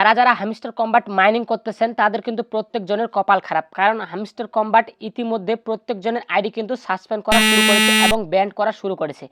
যারা যারা hamster combat mining করতেছেন, তাদের কিন্তু প্রত্যেকজনের কপাল খারাপ। কারণ হামস্টার কম্বাট ইতিমধ্যে প্রত্যেকজনের আইডি কিন্তু সাসপেন্ড করা শুরু করেছে এবং ব্যান্ড করা শুরু করেছে।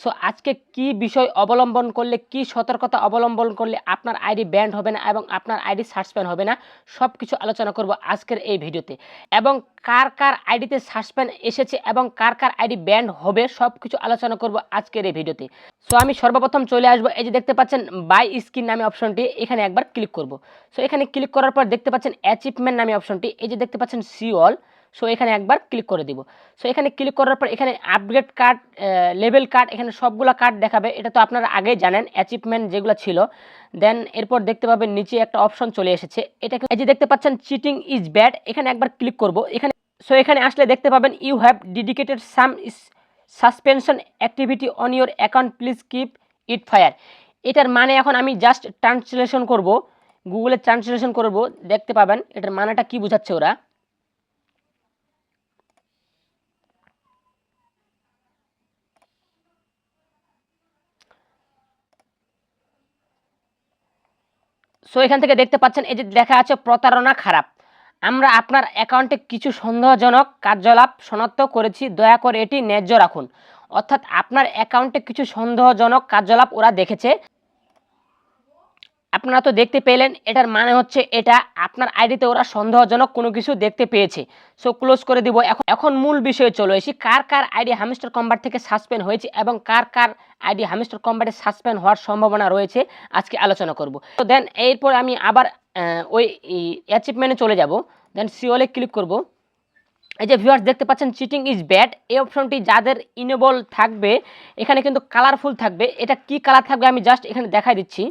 সো আজকে কি বিষয় অবলম্বন করলে, কি সতর্কতা অবলম্বন করলে আপনার আইডি ব্যান্ড হবে না এবং আপনার আইডি সাসপেন্ড হবে না সব কিছু আলোচনা করব আজকের এই ভিডিওতে। এবং কার কার আইডিতে সাসপেন্ড এসেছে এবং কার কার আইডি ব্যান্ড হবে সব কিছু আলোচনা করব আজকের এই ভিডিওতে। সো আমি সর্বপ্রথম চলে আসব। এই যে দেখতে পাচ্ছেন বাই স্কিন নামে অপশনটি এখানে একবার ক্লিক করব। সো এখানে ক্লিক করার পর দেখতে পাচ্ছেন অ্যাচিভমেন্ট নামে অপশনটি। এই যে দেখতে পাচ্ছেন সি অল সো এখানে একবার ক্লিক করে দিব। সো এখানে ক্লিক করার পর এখানে আপগ্রেড কার্ড লেভেল কার্ড এখানে সবগুলো কার্ড দেখাবে। এটা তো আপনারা আগেই জানেন অ্যাচিভমেন্ট যেগুলো ছিল। দেন এরপর দেখতে পাবেন নিচে একটা অপশন চলে এসেছে। এটা এই যে দেখতে পাচ্ছেন চিটিং ইজ ব্যাড এখানে একবার ক্লিক করব। এখানে সো এখানে আসলে দেখতে পাবেন you have dedicated some suspension activity on your account please keep it fire এটার মানে এখন আমি জাস্ট ট্রান্সলেশন করব। গুগলে ট্রান্সলেশন করব। দেখতে পাবেন, এটার মানেটা কি বোঝাচ্ছে ওরা? সো এখান থেকে দেখতে পাচ্ছেন, এই যে লেখা আছে, প্রতারণা খারাপ। আমরা আপনার অ্যাকাউন্টে কিছু সন্দেহজনক কার্যকলাপ শনাক্ত করেছি, দয়া করে এটি ন্যায্য রাখুন। অর্থাৎ আপনার অ্যাকাউন্টে কিছু সন্দেহজনক কার্যকলাপ ওরা দেখেছে। আপনারা তো দেখতে পেলেন, এটার মানে হচ্ছে এটা, আপনার আইডিতে ওরা সন্দেহজনক কোনো কিছু দেখতে পেয়েছে। সো ক্লোজ করে দিব। এখন এখন মূল বিষয়ে চলে এসি কার কার আইডি হামিস্টার কম্বার থেকে সাসপেন্ড হয়েছে এবং কার কার আইডি হামিস্টার কম্বাটে সাসপেন্ড হওয়ার সম্ভাবনা রয়েছে, আজকে আলোচনা করব। তো দেন এরপর আমি আবার ওই অ্যাচিভমেন্টে চলে যাব। দেন সিওলে ক্লিক করব। এই যে ভিউয়ার্স দেখতে পাচ্ছেন চিটিং ইজ ব্যাড এই অপশনটি যাদের ইনেবল থাকবে, এখানে কিন্তু কালারফুল থাকবে। এটা কি কালার থাকবে আমি জাস্ট এখানে দেখাই দিচ্ছি।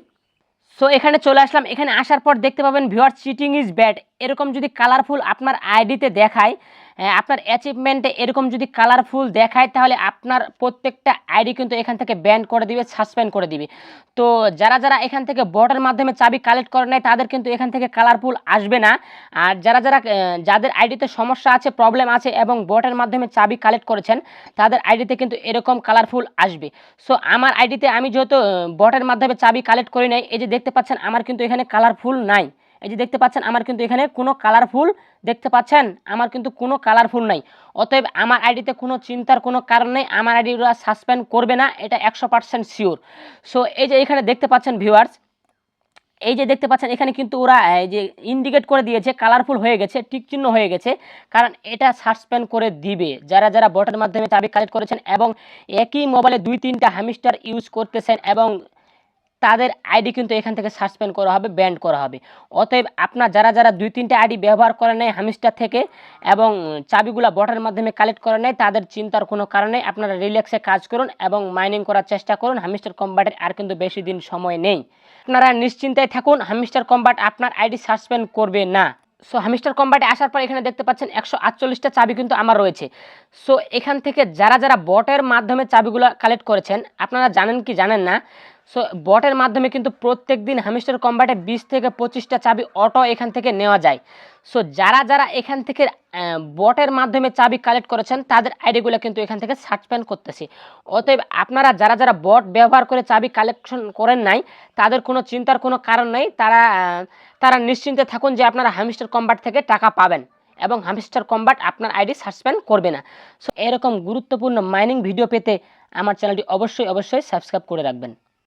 সো এখানে চলে আসলাম। এখানে আসার পর দেখতে পাবেন ভিওয়ার চিটিং ইজ ব্যাড এরকম যদি কালারফুল আপনার আইডিতে দেখায় আপনার অ্যাচিভমেন্টে এরকম যদি কালারফুল দেখায়, তাহলে আপনার প্রত্যেকটা আইডি কিন্তু এখান থেকে ব্যান করে দিবে সাসপেন্ড করে দিবে। তো যারা যারা এখান থেকে বটের মাধ্যমে চাবি কালেক্ট করে নেয় তাদের কিন্তু এখান থেকে কালারফুল আসবে না। আর যারা যারা যাদের আইডিতে সমস্যা আছে প্রবলেম আছে এবং বটের মাধ্যমে চাবি কালেক্ট করেছেন, তাদের আইডিতে কিন্তু এরকম কালারফুল আসবে। সো আমার আইডিতে আমি যেহেতু বটের মাধ্যমে চাবি কালেক্ট করি নাই, এই যে দেখতে পাচ্ছেন, আমার কিন্তু এখানে কালারফুল নাই। এই যে দেখতে পাচ্ছেন, আমার কিন্তু এখানে কোনো কালারফুল দেখতে পাচ্ছেন, আমার কিন্তু কোনো কালারফুল নাই। অতএব আমার আইডিতে কোনো চিন্তার কোনো কারণ নেই, আমার আইডি ওরা সাসপেন্ড করবে না, এটা একশো পার্সেন্ট শিওর সো এই যে এখানে দেখতে পাচ্ছেন ভিউয়ার্স এই যে দেখতে পাচ্ছেন, এখানে কিন্তু ওরা, এই যে ইন্ডিকেট করে দিয়েছে কালারফুল হয়ে গেছে, টিক চিহ্ন হয়ে গেছে, কারণ এটা সাসপেন্ড করে দিবে। যারা যারা বটের মাধ্যমে চাবি কালেক্ট করেছেন এবং একই মোবাইলে দুই তিনটা হ্যামিস্টার ইউজ করতেছেন এবং তাদের আইডি কিন্তু এখান থেকে সাসপেন্ড করা হবে, ব্যান্ড করা হবে। অতএব আপনার যারা যারা দুই, তিনটে আইডি ব্যবহার করে নেয় হামিস্টার থেকে এবং চাবিগুলা বটের মাধ্যমে কালেক্ট করে নেয় তাদের চিন্তার কোনো কারণে আপনারা রিল্যাক্সে কাজ করুন এবং মাইনিং করার চেষ্টা করুন। হামিস্টার কম্বাটের আর কিন্তু বেশি দিন সময় নেই। আপনারা নিশ্চিন্তায় থাকুন হামিস্টার কম্বাট আপনার আইডি সাসপেন্ড করবে না। সো হামিস্টার কম্বাটে আসার পর এখানে দেখতে পাচ্ছেন একশো আটচল্লিশটা চাবি কিন্তু আমার রয়েছে। সো এখান থেকে যারা যারা বটের মাধ্যমে চাবিগুলো কালেক্ট করেছেন, আপনারা জানেন কি জানেন না? সো বটের মাধ্যমে কিন্তু প্রত্যেক দিন হামিস্টার কম্বাটে বিশ থেকে পঁচিশটা চাবি অটো এখান থেকে নেওয়া যায়। সো যারা যারা এখান থেকে বটের মাধ্যমে চাবি কালেক্ট করেছেন, তাদের আইডিগুলো কিন্তু এখান থেকে সাসপেন্ড করতেছে। অতএব আপনারা যারা যারা বট ব্যবহার করে চাবি কালেকশন করেন নাই, তাদের কোনো চিন্তার কোনো কারণ নেই। তারা তারা নিশ্চিন্তে থাকুন যে আপনারা হামিস্টার কম্বাট থেকে টাকা পাবেন এবং হামিস্টার কম্বাট আপনার আইডি সাসপেন্ড করবে না। সো এরকম গুরুত্বপূর্ণ মাইনিং ভিডিও পেতে আমার চ্যানেলটি অবশ্যই অবশ্যই সাবস্ক্রাইব করে রাখবেন।